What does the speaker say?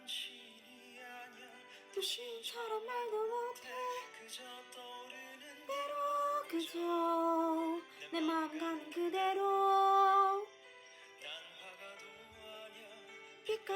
넌 신이 아니야. 또 신처럼 말도 못해. 그저 떠오르는 대로 그저 내 마음 가는 그대로. 난 화가도 아니야. 빛과